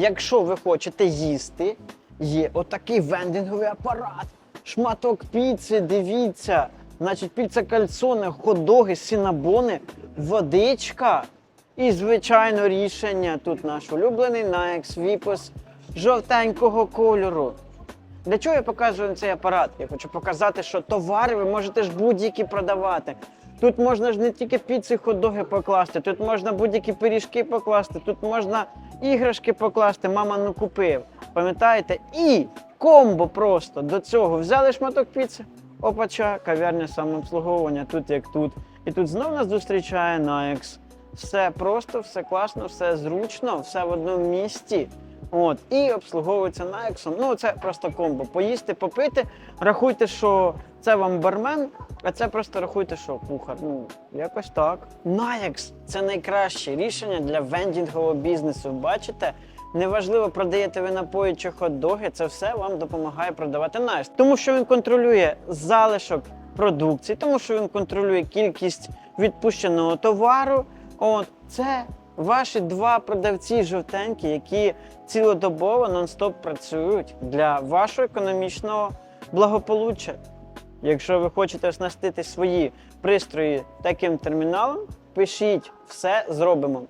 Якщо ви хочете їсти, є отакий вендинговий апарат. Шматок піци, дивіться. Значить, піца кальцоне, хот-доги, сінабони, водичка. І, звичайно, рішення тут наш улюблений Nike Vipos жовтенького кольору. Для чого я показую цей апарат? Я хочу показати, що товари ви можете ж будь-які продавати. Тут можна ж не тільки піци, хот-доги покласти, тут можна будь-які пиріжки покласти, тут можна іграшки покласти, мама ну купив. Пам'ятаєте? І комбо просто до цього взяли шматок піци, опача, кав'ярня самообслуговування, тут як тут. І тут знов нас зустрічає Naix. Все просто, все класно, все зручно, все в одному місці. От, і обслуговується Наексом. Ну, це просто комбо. Поїсти, попити. Рахуйте, що це вам бармен, а це просто рахуйте, що кухар. Ну, якось так. Наекс це найкраще рішення для вендінгового бізнесу. Бачите? Неважливо, продаєте ви напої чи хот-доги, це все вам допомагає продавати Наекс. Тому що він контролює залишок продукції, тому що він контролює кількість відпущеного товару. От це ваші два продавці жовтенькі, які цілодобово нон-стоп працюють для вашого економічного благополуччя. Якщо ви хочете оснастити свої пристрої таким терміналом, пишіть, все зробимо.